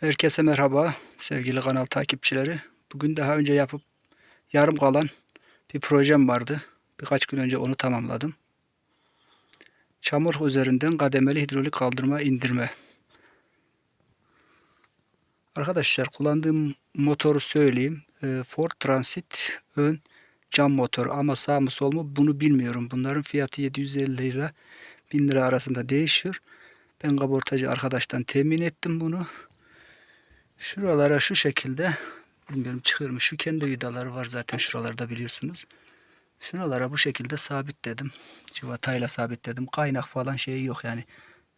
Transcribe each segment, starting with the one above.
Herkese merhaba sevgili kanal takipçileri. Bugün daha önce yapıp yarım kalan bir projem vardı. Birkaç gün önce onu tamamladım. Çamur üzerinden kademeli hidrolik kaldırma indirme. Arkadaşlar kullandığım motoru söyleyeyim. Ee, Ford Transit ön cam motoru ama sağ mı sol mu bunu bilmiyorum. Bunların fiyatı 750 lira 1000 lira arasında değişiyor. Ben kaportacı arkadaştan temin ettim bunu. Şuralara şu şekilde bilmiyorum çıkıyor mu? Şu kendi vidaları var zaten şuralarda biliyorsunuz. Şuralara bu şekilde sabitledim. Civatayla sabitledim. Kaynak falan şeyi yok yani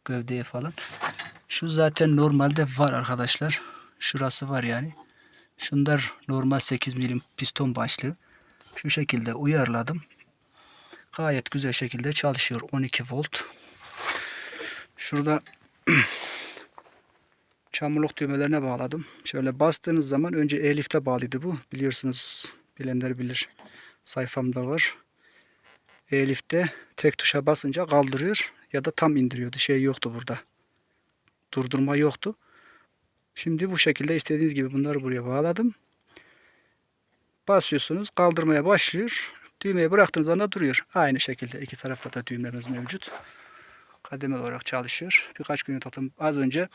gövdeye falan. Şu zaten normalde var arkadaşlar. Şurası var yani. Şunlar normal 8 milim piston başlığı. Şu şekilde uyarladım. Gayet güzel şekilde çalışıyor. 12 volt. Şurada çamurluk düğmelerine bağladım. Şöyle bastığınız zaman önce elifte bağlıydı bu. Biliyorsunuz bilenler bilir. Sayfamda var. Elifte tek tuşa basınca kaldırıyor ya da tam indiriyordu. Şey yoktu burada. Durdurma yoktu. Şimdi bu şekilde istediğiniz gibi bunları buraya bağladım. Basıyorsunuz kaldırmaya başlıyor. Düğmeyi bıraktığınız anda duruyor. Aynı şekilde iki tarafta da düğmemiz mevcut. Kademeli olarak çalışıyor. Birkaç gün tatlım az önce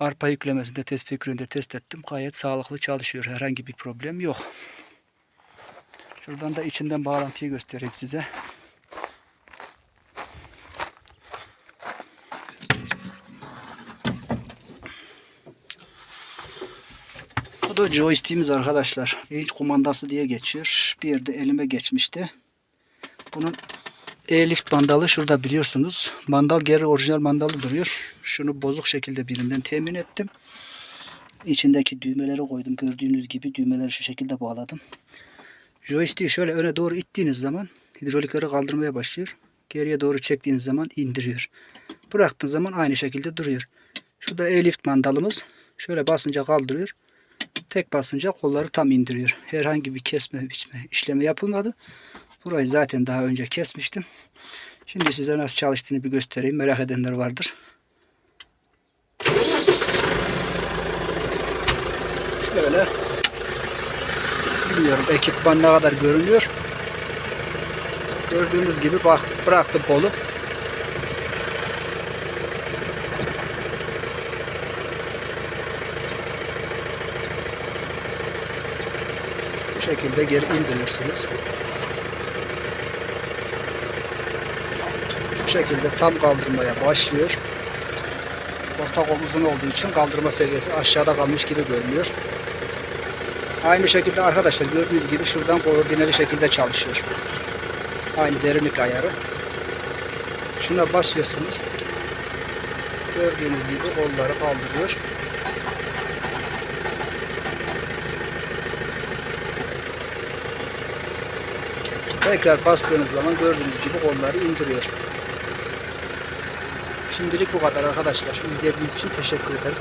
arpa yüklemesinde test fikrinde test ettim. Gayet sağlıklı çalışıyor. Herhangi bir problem yok. Şuradan da içinden bağlantıyı göstereyim size. Bu da joystick'imiz arkadaşlar. Hiç kumandası diye geçiyor. Bir yerde elime geçmişti. Bunun e-lift mandalı şurada biliyorsunuz. Mandal geri orijinal mandalı duruyor. Şunu bozuk şekilde birinden temin ettim. İçindeki düğmeleri koydum. Gördüğünüz gibi düğmeleri şu şekilde bağladım. Joystick'i şöyle öne doğru ittiğiniz zaman hidrolikleri kaldırmaya başlıyor. Geriye doğru çektiğiniz zaman indiriyor. Bıraktığınız zaman aynı şekilde duruyor. Şurada e-lift mandalımız. Şöyle basınca kaldırıyor. Tek basınca kolları tam indiriyor. Herhangi bir kesme biçme işlemi yapılmadı. Burayı zaten daha önce kesmiştim. Şimdi size nasıl çalıştığını bir göstereyim. Merak edenler vardır. Şöyle bilmiyorum ekipman ne kadar görünüyor. Gördüğünüz gibi bak bıraktım kolu. Bu şekilde geri indiriyorsunuz. Bu şekilde tam kaldırmaya başlıyor. Orta kol uzun olduğu için kaldırma seviyesi aşağıda kalmış gibi görünüyor. Aynı şekilde arkadaşlar gördüğünüz gibi şuradan koordineli şekilde çalışıyor. Aynı derinlik ayarı. Şuna basıyorsunuz. Gördüğünüz gibi kolları kaldırıyor. Tekrar bastığınız zaman gördüğünüz gibi kolları indiriyor. Şimdilik bu kadar arkadaşlar. İzlediğiniz için teşekkür ederim.